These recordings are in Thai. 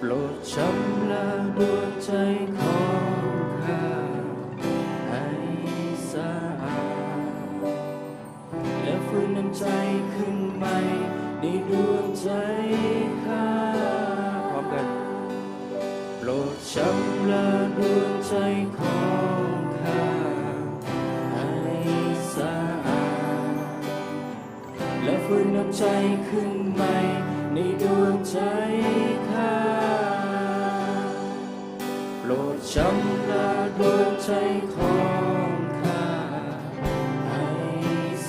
โปรดชำระดวงใจของข้าให้สะอาดและฟื้นน้ำใจขึ้นใหม่ในดวงใจข้าพร้อมกันโปรดชำระดวงใจของข้าให้สะอาดและฟื้นน้ำใจขึ้นใหม่ในดวงใจข้า ชำระดวงใจของข้าให้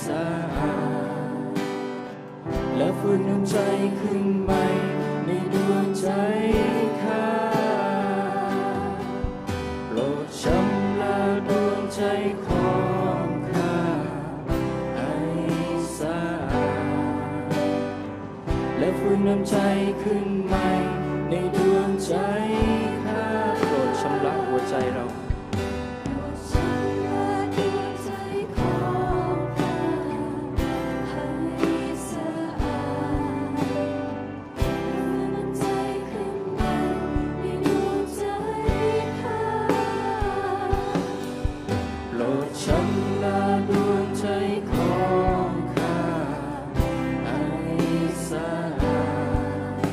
สะอาดและฟื้นน้ำใจขึ้นใหม่ในดวงใจข้าโปรดชำระดวงใจของข้าให้สะอาดและฟื้นน้ำใจขึ้นใหม่ในดวงใจ เราฉันว่าดวงใจของข้าให้สะอาดน้ำใจขึ้นในดวงใจข้าโปรดชำระดวงใจของข้าให้สะอาด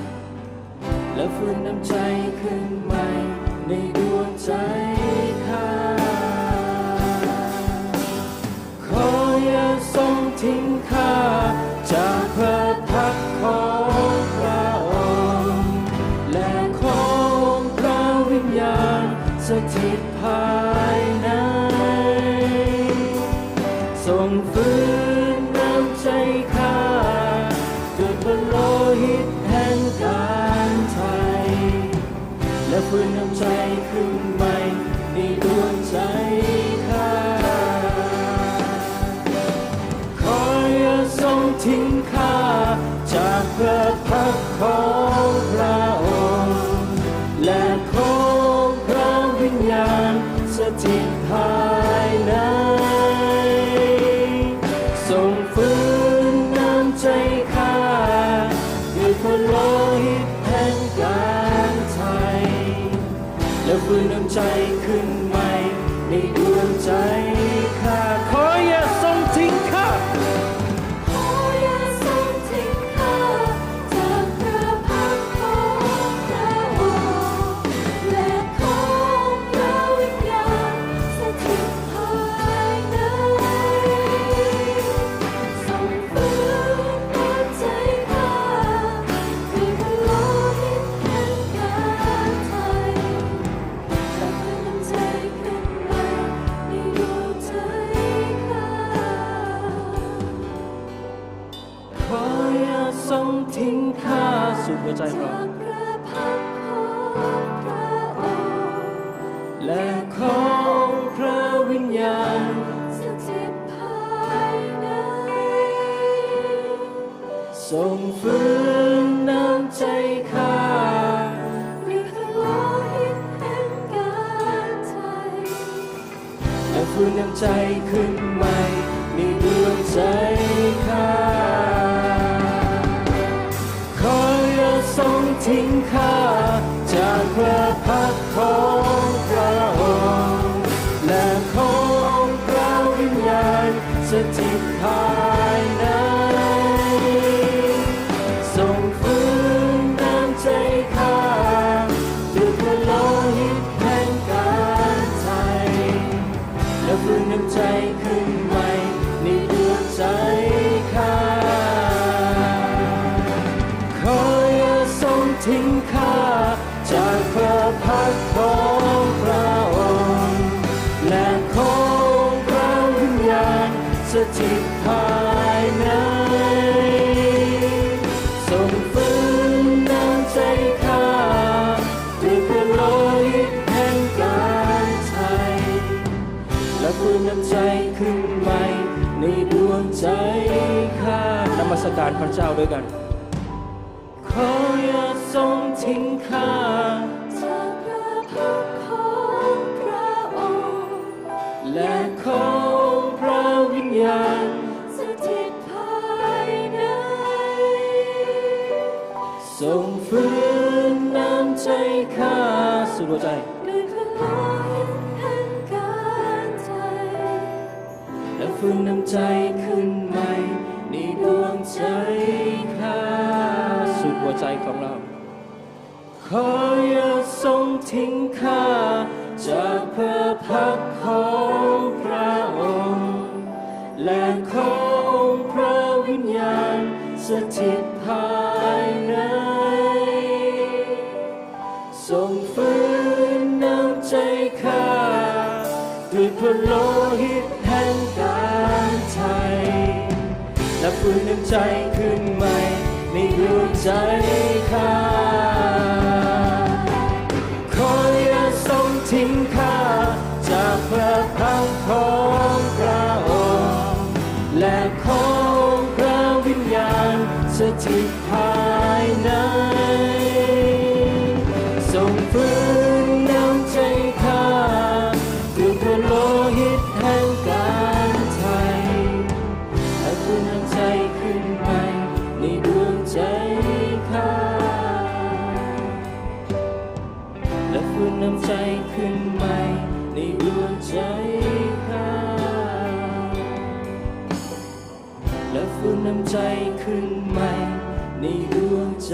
และฟื้นน้ำใจขึ้นใหม่ ในดวงใจข้า ขออย่าทรงทิ้งข้า จากพระพักของพระองค์และของพระวิญญาณสถิตภายในทรงฟื้นน้ำใจข้าด้วยพระโลหิตแห่งการไทยและฟื้นน้ำใจ ทรงทิ้งข้าจากพระพักของพระองค์และของพระวิญญาณสถิตภายในทรงฟื้นน้ำใจข้าด้วยพระโลหิตแห่งการไทย และฟื้นน้ำใจขึ้น ดวงใจ ทรงทิ้งข้าสู่หัวใจเราจากพระพักตร์ของพระองค์และของพระวิญญาณสถิตภายในทรงฟื้นน้ำใจข้าด้วยพระโลหิตแห่งการไทยและฟื้นน้ำใจขึ้นใหม่ในดวงใจข้า ทิ้งข้าจากพระพัก ทรงทิ้งข้าจากพระพักตร์ของพระองค์และของพระวิญญาณสถิตภายในทรงฟื้นน้ำใจข้าด้วยพระโลหิตแห่งการไทยและฟื้นน้ำใจขึ้นใหม่ในดวงใจข้านมัสการพระเจ้าด้วยกันขอ อย่าทรงทิ้งข้าจากพระพักตร์ของพระองค์ และของพระวิญญาณสถิตภายในทรงฟื้นน้ำใจข้าสุดหัวใจด้วยพลังแห่งการใจ และฟื้นน้ำใจขึ้นใหม่ในดวงใจข้า หัวใจของเรา ขออย่าทรงทิ้งข้าจากพระพักของพระองค์ และขอองค์พระวิญญาณสถิตภายในทรงฟื้นน้ำใจข้าด้วยพระโลหิตแห่งการไทย และฟื้นน้ำใจ ใจข้าขออย่าทรงทิ้งข้าจากพระพักของพระองค์และของพระวิญญาณสถิตภา ฟื้นน้ำใจขึ้นใหม่ในดวงใจ